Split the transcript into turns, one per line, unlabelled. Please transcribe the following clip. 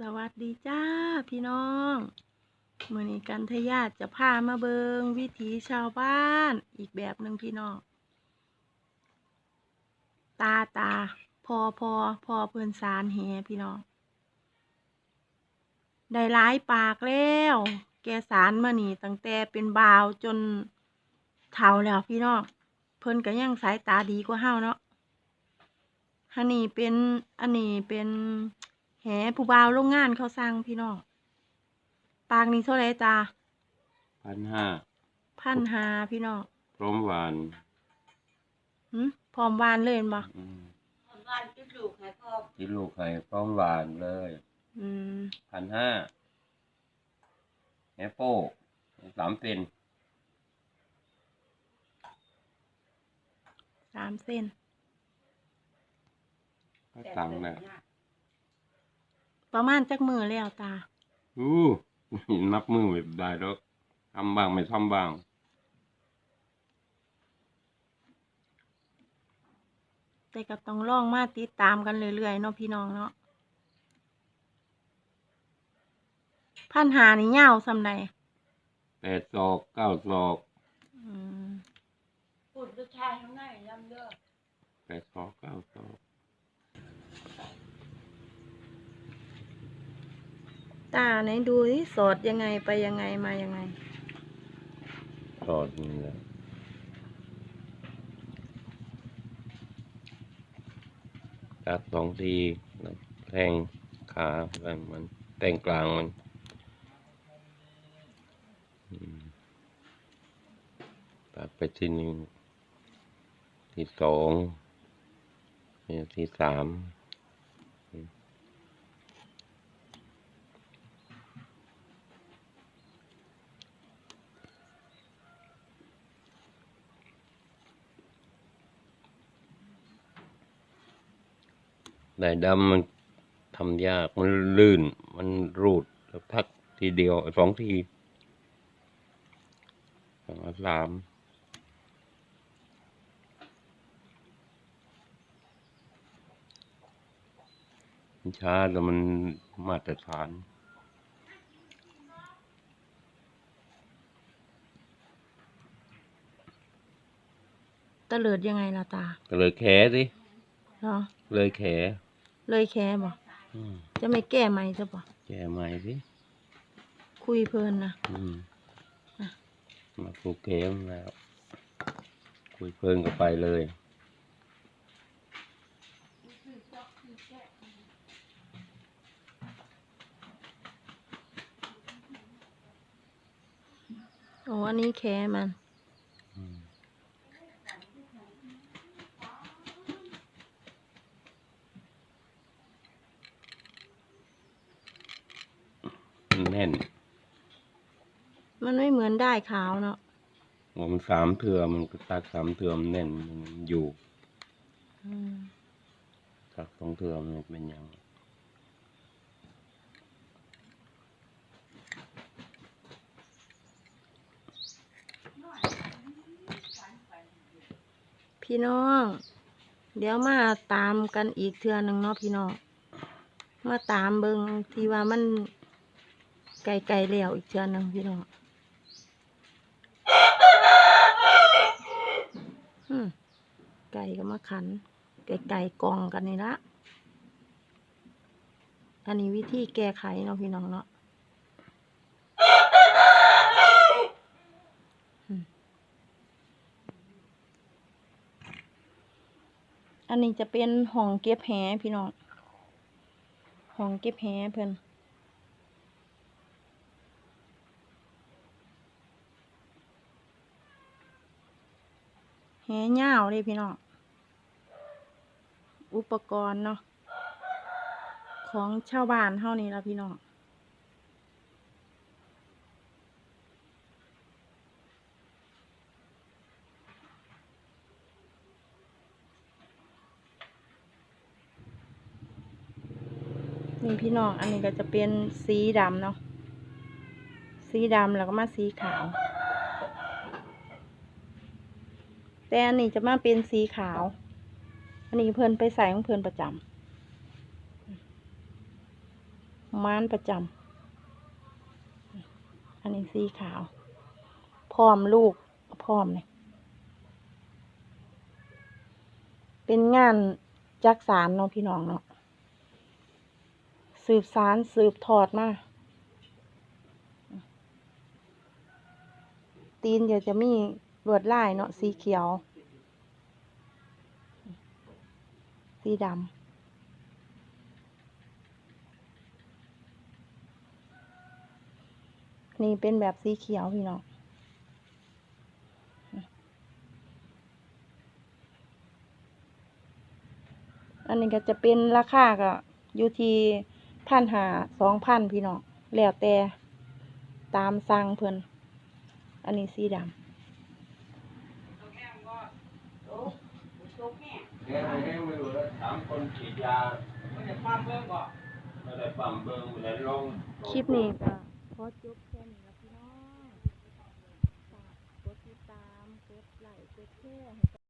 สวัสดีจ้าพี่น้องเมื่อนี้กันทยาจะพามาเบิงวิถีชาวบ้านอีกแบบหนึ่งพี่น้อง ตาตาพอพอพอเพื่อนสารแหพี่น้อง ได้หลายปากแล้ว แกสารมานี่ตั้งแต่เป็นบาวจนเฒ่าแล้วพี่น้อง เพิ่นก็ยังสายตาดีกว่าเฮาเนาะอันนี้เป็นอันนี้เป็น แหผู้บ่าวโรงงานเขาสร้างพี่น้องปากนี้เท่าไรจ้า
พันห้า
พันหาพี่น้อง
พร้อมหวาน
หึพร้อมหวานเลยเห็นบ่
อืม
บ้านที่ลูกให้พ่อ
ที่ลูกให้พร้อมหวานเลย
อืม
พันห้าแอปโป้สามเป็น
สามเส้น
ก็ตังค์นะ
ประมาณจักมือแล้วตา
อู้นับมือไม่ได้หรอกทำบ้างไม่ทำบ้าง
แต่ก็ต้องลองมาติดตามกันเรื่อยๆเนาะพี่น้องเนาะพันหานี่ยาวสำใด
แปดศอกเก้าศอก
อืม
พูดลูกชายข้างในยำเด้อ
แปดศอกเก้าศอก
ตาไหนดูที่สอดยังไงไปยังไงมายังไง
ตอดนี่แหละตัดสองทีแล้วแทงขาแล้วมันแต่งกลางมันอืมตัดไปที่หนึ่งที่สองนี่ที่สามอืม ลายดำมันทำยากมันลื่นมันรูดแล้วพักทีเดียวสองทีสองสามมันช้าแต่มันมาตรฐาน
ตะเลิดยังไงล่ะตา
ก็เลยแขสิ
เหรอ
เลยแข
เลยแค่บ่
อืม
จะไม่แก้ไหมจะบ่
แก้ใหม่สิ
คุยเพลินนะ
อืม
อะ
มาคูเกมแล้ว คุยเพลินก็ไปเลย
โอ้อันนี้แค่มัน
อืมมัน แน่น
มันไม่เหมือนได้ขาวเนาะ
หัวมันสามเถื่อมันก็ตักสามเถื่อมันแน่นมันอยู่
อืม
ตักสองเถื่อมันเป็นอย่าง
พี่น้อง เดี๋ยวมาตามกันอีกเทื่อหนึ่งเนาะพี่น้อง มาตามเบิงที่ว่ามัน ไก่ไก่แล้วอีกเทื่อหนึ่งพี่น้องอืมไก่ก็มาขัน ไก่ไก่กองกันนี่ละ อันนี้วิธีแก้ไขเนาะพี่น้องเนาะอืมอันนี้จะเป็นห้องเก็บแหพี่น้องห้องเก็บแหเพิ่น แหยาวเลยพี่น้อง อุปกรณ์เนาะ ของชาวบ้านเท่านี้ละพี่น้องนี่พี่น้อง อันนี้ก็จะเป็นสีดำเนาะ สีดำแล้วก็มาสีขาว แต่อันนี้จะมาเป็นสีขาว อันนี้เพิ่อนไปใส่ของเพิ่อนประจำม้านประจำอันนี้สีขาว พร้อมลูกพร้อมเลยเป็นงานจักสารเนาะพี่น้องเนาะสืบสารสืบทอดมาตีนเดี๋ยวจะมี ลวดลายเนาะสีเขียว สีดำนี่เป็นแบบสีเขียวพี่น้อง อันนี้ก็จะเป็นราคาก็อยู่ที่พันหาสองพันพี่น้อง แล้วแต่ตามสั่งเพิ่น อันนี้สีดำ
แห้งแห้งไม่รู้แล้วถามคนฉีดยาไม่ได้ปั๊มเบิ้งก่อนไม่ได้ปั๊มเบิ้งไม่ได้ลง
คลิปนี้ก็พอจบแค่นี้แล้วพี่น้องฝากกดติดตามกดไลค์กดแชร์